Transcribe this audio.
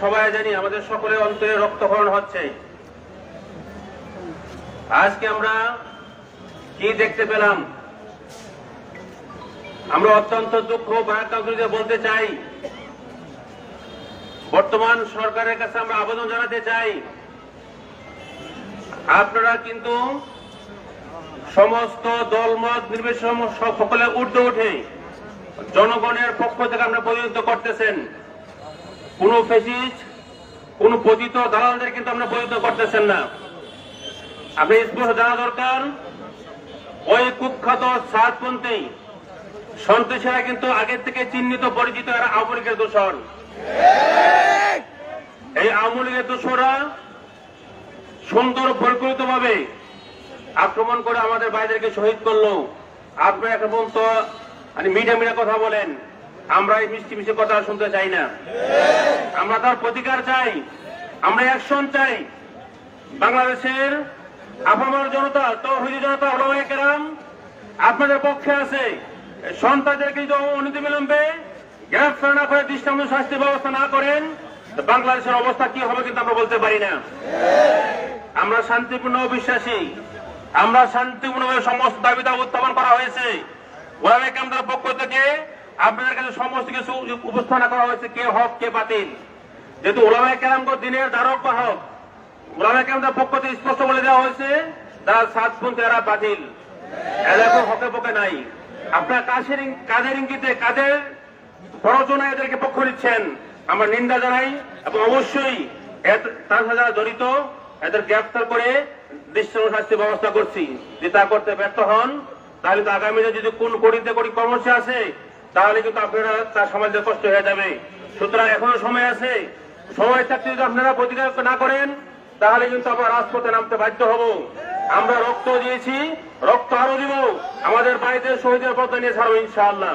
সবাই জানি আমাদের সকলের অন্তরে রক্তক্ষরণ হচ্ছে। আজকে আমরা কি দেখতে পেলাম? আমরা অত্যন্ত দুঃখ ভারাক্রান্ত বলতে চাই, বর্তমান সরকারের কাছে আমরা আবেদন জানাতে চাই, আপনারা কিন্তু সমস্ত দলমত, নির্বিশেষে সকলে ঊর্ধ্বে উঠে জনগণের পক্ষ থেকে আমরা পরিণত করতেছেন। কোন ফেসিস্ট, কোন পতিত দালালদের কিন্তু আমরা পরিণত করতেছেন না। আপনি স্পষ্ট জানা দরকার, ওই কুখ্যাত সাতপন্থী সন্ত্রাসীরা কিন্তু আগের থেকে চিহ্নিত পরিচিত এরা আওয়ামী লীগের দোষর। এই আওয়ামী লীগের দোষরা সুন্দর পরিকল্পিত ভাবে আক্রমণ করে আমাদের ভাইদেরকে শহীদ করল। আপনারা এখন পর্যন্ত মানে মিডিয়া মিডিয়া কথা বলেন। আমরা এই মিষ্টি মিষ্টি কথা শুনতে চাই না। আমরা তার প্রতিকার চাই, আমরা অ্যাকশন চাই। বাংলাদেশের আপামার জনতা, তৌহিদি জনতা, ওলামায়ে কেরাম, আপনাদের পক্ষে আছে। সন্তানদেরকে যদি অনতিবিলম্বে গ্রেফতার না করে দৃষ্টান্ত শাস্তি ব্যবস্থা না করেন বাংলাদেশের অবস্থা কি হবে কিন্তু আমরা বলতে পারি না। আমরা শান্তিপূর্ণ বিশ্বাসী। আমরা শান্তিপূর্ণভাবে সমস্ত দাবি দাবি উত্থাপন করা হয়েছে। ওলামে কামদার পক্ষ থেকে আপনাদের কাছে সমস্ত কিছু উপস্থাপনা করা হয়েছে, কে হক, কে বাতিল। যেহেতু ওলামায় কেরামগ দিনের দ্বারক বাহক ওলামায় কেরামদের পক্ষ থেকে স্পষ্ট বলে দেওয়া হয়েছে, তারা সাতপন্থী এরা বাতিল। এরা হকে পকে নাই। আপনার কাছের কাদের ইঙ্গিতে, কাদের প্ররোচনা এদেরকে পক্ষ নিচ্ছেন, আমরা নিন্দা জানাই, এবং অবশ্যই তার সাথে যারা জড়িত, এদের গ্রেফতার করে দৃশ্য শাস্তি ব্যবস্থা করছি। যদি তা করতে ব্যর্থ হন, তাহলে তো আগামীতে যদি কোন করিতে করি কর্মসূচি আছে তাহলে কিন্তু আপনারা তার সমাজে কষ্ট হয়ে যাবে। সুতরাং এখনও সময় আছে। সময় থাকতে যদি আপনারা প্রতিকার না করেন, তাহলে কিন্তু আমরা রাজপথে নামতে বাধ্য হব। আমরা রক্ত দিয়েছি, রক্ত আরও দিব। আমাদের বাড়িতে শহীদের পথে নিয়ে ছাড়বো ইনশাআল্লাহ।